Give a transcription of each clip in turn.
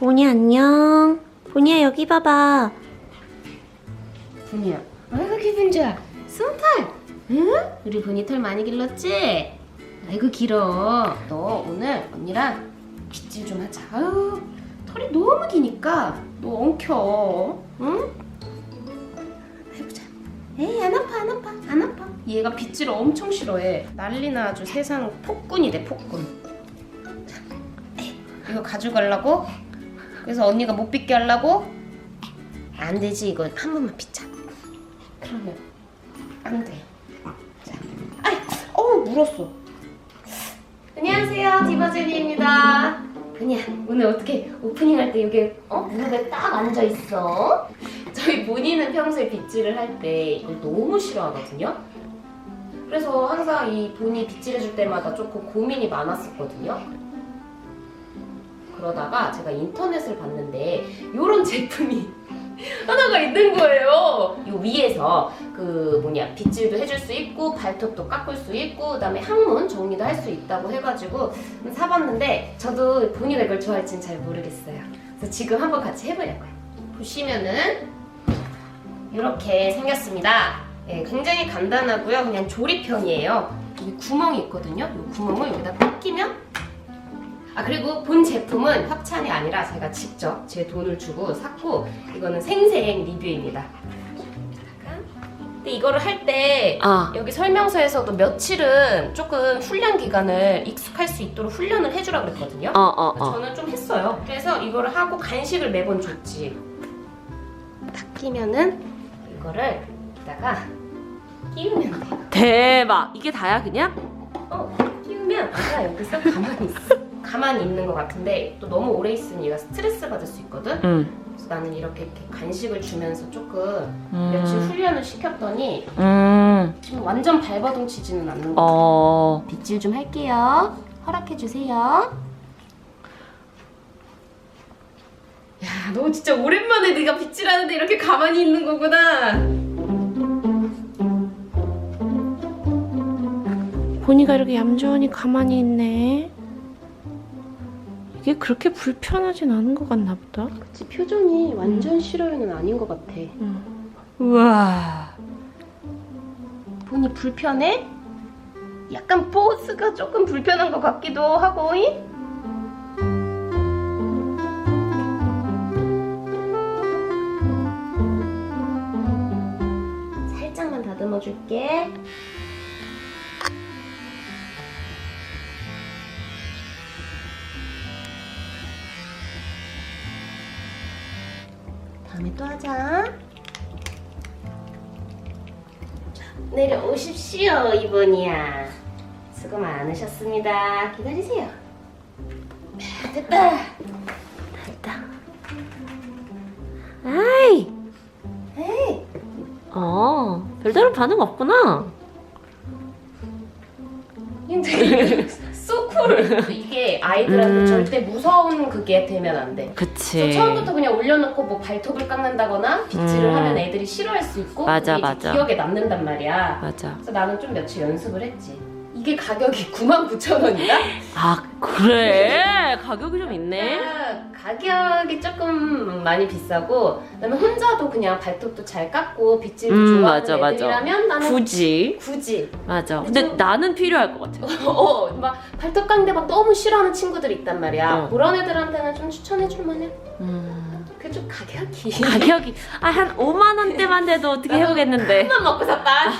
보니 안녕. 보니야 여기 봐봐. 보니야 아이고 기분 좋아 솜털 응? 우리 보니 털 많이 길렀지? 아이고 길어 너 오늘 언니랑 빗질 좀 하자 아유 털이 너무 기니까 너 엉켜 응? 해보자 에이 안 아파 안 아파 안 아파 얘가 빗질을 엄청 싫어해 난리나 아주 세상 폭군이 돼 폭군 자, 에이, 이거 가져가려고? 그래서 언니가 못 빗게 하려고? 안 되지 이거 한 번만 빗자 그러면 안 돼. 자, 아이, 어 물었어. 안녕하세요, 디바제니입니다. 그냥 오늘 어떻게 오프닝 할 때 여기 어 무릎에 딱 앉아 있어? 저희 본인은 평소에 빗질을 할 때 이걸 너무 싫어하거든요. 그래서 항상 이 본이 빗질해줄 때마다 조금 고민이 많았었거든요. 그러다가 제가 인터넷을 봤는데 이런 제품이 하나가 있는 거예요. 요 위에서 그 뭐냐 빗질도 해줄 수 있고 발톱도 깎을 수 있고 그다음에 항문 정리도 할 수 있다고 해가지고 사봤는데 저도 본인가 이걸 좋아할지는 잘 모르겠어요. 그래서 지금 한번 같이 해보려고요. 보시면은 이렇게 생겼습니다. 예, 굉장히 간단하고요. 그냥 조립형이에요. 여기 구멍이 있거든요. 이 구멍을 여기다 딱 끼면 아 그리고 본 제품은 협찬이 아니라 제가 직접 제 돈을 주고 샀고 이거는 생생 리뷰입니다. 근데 이거를 할 때 아. 여기 설명서에서도 며칠은 조금 훈련 기간을 익숙할 수 있도록 훈련을 해주라 그랬거든요. 어, 어, 어. 저는 좀 했어요. 그래서 이거를 하고 간식을 매번 줬지. 딱 끼면은 이거를 여기다가 끼우면 돼요. 대박. 이게 다야 그냥? 어, 끼우면 얘가 여기서 가만히 있어. 가만히 있는 것 같은데 또 너무 오래 있으면 얘가 스트레스 받을 수 있거든. 응. 그래서 나는 이렇게, 이렇게 간식을 주면서 조금 음. 며칠 훈련을 시켰더니 음. 지금 완전 발버둥 치지는 않는 거. 어. 빗질 좀 할게요. 허락해 주세요. 야, 너 진짜 오랜만에 네가 빗질하는데 이렇게 가만히 있는 거구나. 보니가 이렇게 얌전히 가만히 있네. 이게 그렇게 불편하진 않은 것 같나 보다. 그치, 표정이 완전 싫어요는 아닌 것 같아. 우와. 본이 불편해? 약간 포스가 조금 불편한 것 같기도 하고. 이? 살짝만 다듬어 줄게. 다음에 또 하자. 내려오십시오, 이번이야. 수고 많으셨습니다. 기다리세요. 됐다. 됐다. 아이. 에이, 어. 별다른 반응 없구나. 근데 소쿨. 이게 아이들한테 음. 절대 무서운 그게 되면 안 돼. 그치. 그래서 처음부터 그냥 올려놓고 뭐 발톱을 깎는다거나 빗질을 음. 하면 애들이 싫어할 수 있고 맞아, 그게 이제 맞아. 기억에 남는단 말이야. 맞아. 그래서 나는 좀 며칠 연습을 했지. 이게 가격이 99,000원인가? 아, 그래? 가격이 좀 있네. 가격이 조금 많이 비싸고 그다음에 혼자도 그냥 발톱도 잘 깎고 빗질도 음, 좋아하는 맞아, 맞아. 애들이라면 나는 굳이. 굳이 맞아. 근데 좀- 나는 필요할 것 같아. 어, 막 발톱 깎는데 막 너무 싫어하는 친구들이 있단 말이야. 어. 그런 애들한테는 좀 추천해 줄 만해. 음. 그게 좀 가격이 가격이 아, 한 5만 원대만 돼도 어떻게 해보겠는데. 큰맘 먹고 샀다.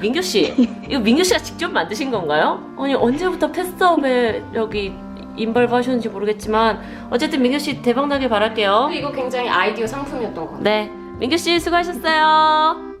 민규 씨, 이거 민규 씨가 직접 만드신 건가요? 아니 언제부터 패스업에 여기 인벌브 하셨는지 모르겠지만 어쨌든 민규 씨 대박 나길 바랄게요. 이거 굉장히 아이디어 상품이었던 것 같아. 네, 민규 씨 수고하셨어요.